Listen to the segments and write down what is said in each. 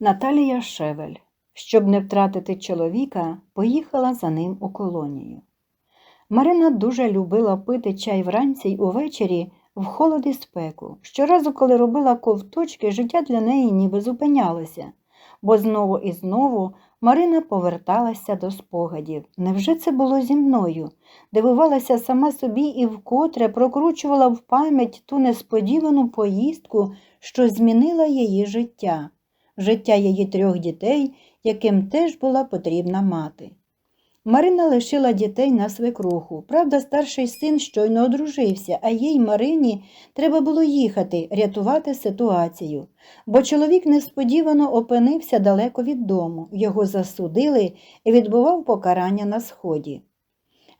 Наталія Шевель, щоб не втратити чоловіка, поїхала за ним у колонію. Марина дуже любила пити чай вранці й увечері в холод і спеку. Щоразу, коли робила ковточки, життя для неї ніби зупинялося, бо знову і знову Марина поверталася до спогадів. Невже це було зі мною? Дивувалася сама собі і вкотре прокручувала в пам'ять ту несподівану поїздку, що змінила її життя, життя її трьох дітей, яким теж була потрібна мати. Марина лишила дітей на свекруху. Правда, старший син щойно одружився, а їй, Марині, треба було їхати, рятувати ситуацію, бо чоловік несподівано опинився далеко від дому. Його засудили і відбував покарання на сході.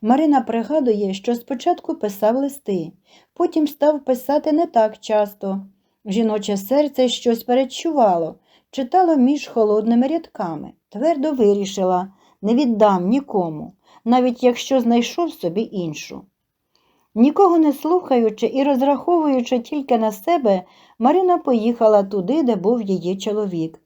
Марина пригадує, що спочатку писав листи, потім став писати не так часто. Жіноче серце щось передчувало, читало між холодними рядками, твердо вирішила не віддам нікому, навіть якщо знайшов собі іншу. Нікого не слухаючи і розраховуючи тільки на себе, Марина поїхала туди, де був її чоловік.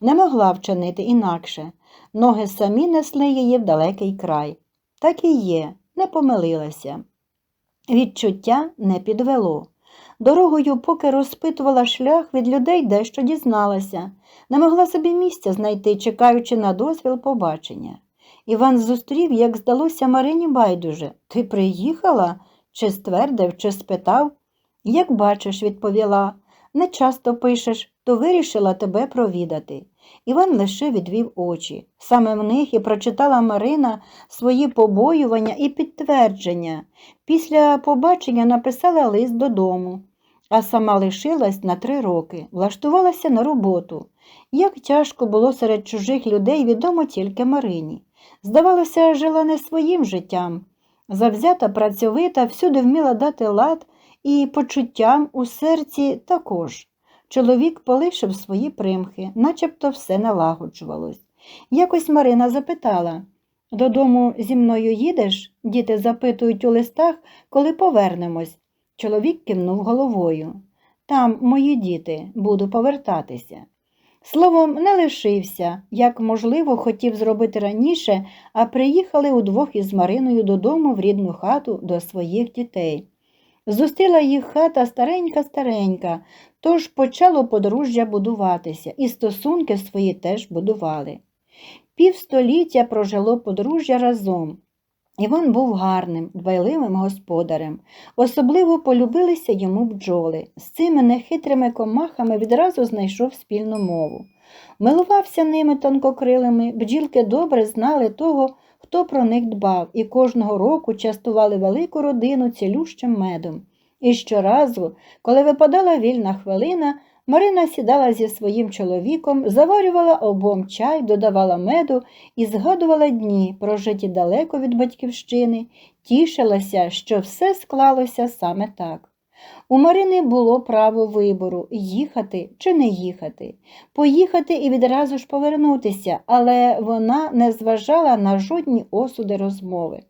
Не могла вчинити інакше. Ноги самі несли її в далекий край. Так і є, не помилилася. Відчуття не підвело. Дорогою, поки розпитувала шлях, від людей дещо дізналася, не могла собі місця знайти, чекаючи на дозвіл побачення. Іван зустрів, як здалося Марині байдуже. Ти приїхала? Чи ствердив, чи спитав? Як бачиш, відповіла, не часто пишеш, то вирішила тебе провідати. Іван лише відвів очі. Саме в них і прочитала Марина свої побоювання і підтвердження. Після побачення написала лист додому, а сама лишилась на три роки, влаштувалася на роботу. Як тяжко було серед чужих людей, відомо тільки Марині. Здавалося, жила не своїм життям. Завзята, працьовита, всюди вміла дати лад і почуттям у серці також. Чоловік полишив свої примхи, начебто все налагоджувалось. Якось Марина запитала додому зі мною їдеш? Діти запитують у листах, коли повернемось. Чоловік кивнув головою. Там мої діти, буду повертатися. Словом, не лишився, як, можливо, хотів зробити раніше, а приїхали удвох із Мариною додому в рідну хату до своїх дітей. Зустріла їх хата старенька-старенька, тож почало подружжя будуватися, і стосунки свої теж будували. Півстоліття прожило подружжя разом. Іван був гарним, дбайливим господарем. Особливо полюбилися йому бджоли. З цими нехитрими комахами відразу знайшов спільну мову. Милувався ними тонкокрилими, бджілки добре знали того, хто про них дбав, і кожного року частували велику родину цілющим медом. І щоразу, коли випадала вільна хвилина, Марина сідала зі своїм чоловіком, заварювала обом чай, додавала меду і згадувала дні, прожиті далеко від батьківщини, тішилася, що все склалося саме так. У Марини було право вибору їхати чи не їхати, поїхати і відразу ж повернутися, але вона не зважала на жодні осуди розмови.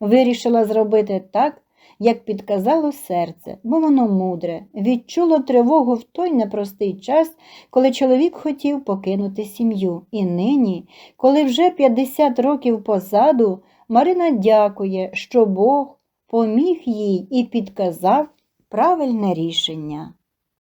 Вирішила зробити так, як підказало серце, бо воно мудре, відчуло тривогу в той непростий час, коли чоловік хотів покинути сім'ю. І нині, коли вже 50 років позаду, Марина дякує, що Бог поміг їй і підказав правильне рішення.